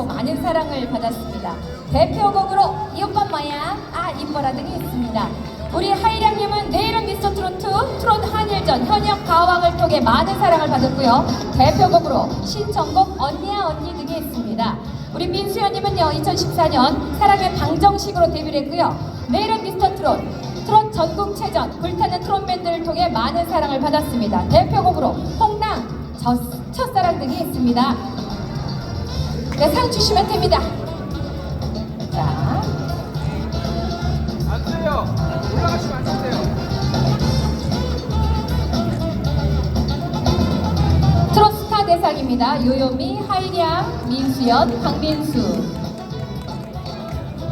트로트로 많은 사랑을 받았습니다. 대표곡으로 이 오빠 뭐야? 아 이뻐라 등이 있습니다. 우리 하이량님은 내일은 미스터 트로트, 트롯 한일전 현역 가왕을 통해 많은 사랑을 받았고요. 대표곡으로 신청곡 언니야 언니 등이 있습니다. 우리 민수연님은요 2014년 사랑의 방정식으로 데뷔를 했고요. 내일은 미스터 트롯, 트롯 전국체전, 불타는 트롯 밴드를 통해 많은 사랑을 받았습니다. 대표곡으로 홍랑, 저, 첫사랑 등이 있습니다. 네, 상 주시면 됩니다. 자, 안 돼요. 올라가시면 안 돼요. 트롯 스타 대상입니다. 요요미, 하이량, 민수연, 강민수.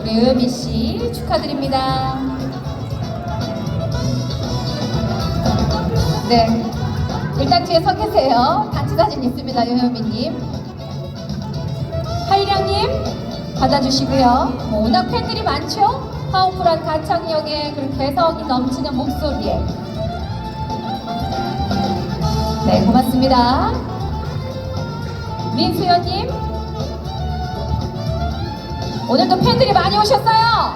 우리 요요미 씨 축하드립니다. 네. 일단 뒤에 서 계세요. 사진 있습니다. 요요미님. 하이량님 받아주시고요. 뭐 워낙 팬들이 많죠? 파워풀한 가창력에 그리고 개성이 넘치는 목소리에. 네, 고맙습니다. 민수연님. 오늘도 팬들이 많이 오셨어요.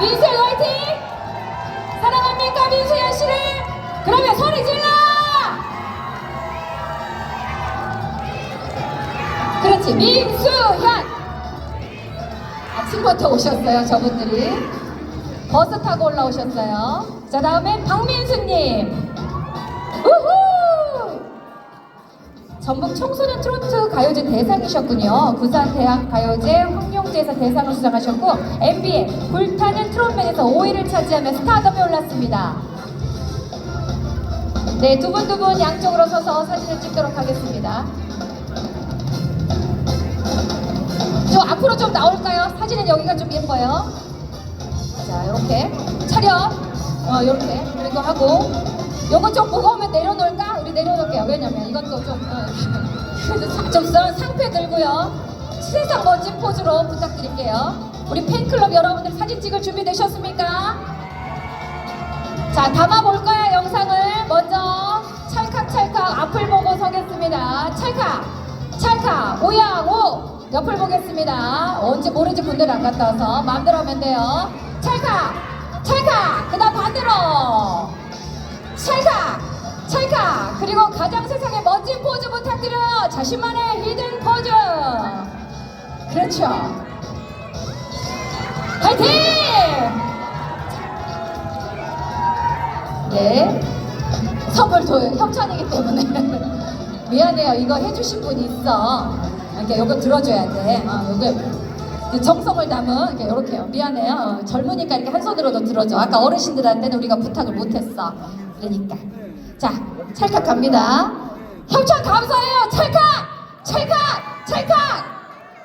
민수연 화이팅! 그렇지, 민수현! 아침부터 오셨어요, 저분들이. 버스 타고 올라오셨어요. 자, 다음엔 박민수님. 우후! 전북 청소년 트로트 가요제 대상이셨군요. 부산 대학 가요제 황룡제에서 대상을 수상하셨고 MBA 불타는 트롯맨에서 5위를 차지하며 스타덤에 올랐습니다. 네, 두 분 두 분 양쪽으로 서서 사진을 찍도록 하겠습니다. 좀 나올까요? 사진은 여기가 좀 예뻐요. 자, 이렇게 차렷, 어, 이렇게 그리고 하고 요거 좀 무거우면 내려놓을까? 우리 내려놓을게요. 왜냐면 이것도 좀 어, 그래도 사- 좀 써- 상패 들고요. 세상 멋진 포즈로 부탁드릴게요. 우리 팬클럽 여러분들 사진 찍을 준비 되셨습니까? 자, 담아볼까요, 영상을? 먼저 찰칵찰칵 앞을 보고 서겠습니다. 찰칵, 찰칵, 오양, 오! 옆을 보겠습니다. 언제 모르지 군대를 안 갔다 와서 마음대로 하면 돼요. 찰칵, 찰칵, 그 다음 반대로. 찰칵, 찰칵. 그리고 가장 세상에 멋진 포즈 부탁드려요. 자신만의 히든 포즈. 그렇죠. 화이팅! 네. 선물 도 협찬이기 때문에 미안해요. 이거 해주신 분이 있어. 이렇게 이거 들어줘야 돼. 어, 요거 정성을 담은 이렇게 이렇게요. 미안해요. 어, 젊으니까 이렇게 한 손으로도 들어줘. 아까 어르신들한테는 우리가 부탁을 못했어. 그러니까 자 찰칵 갑니다. 협찬 감사해요. 찰칵, 찰칵, 찰칵.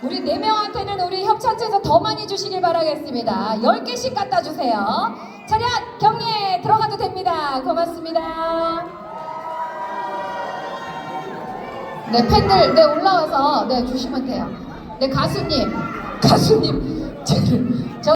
우리 네 명한테는 우리 협찬제에서 더 많이 주시길 바라겠습니다. 10개씩 갖다 주세요. 차렷 경례 들어가도 됩니다. 고맙습니다. 네, 팬들, 네, 올라와서, 네, 주시면 돼요. 네, 가수님, 가수님, 저,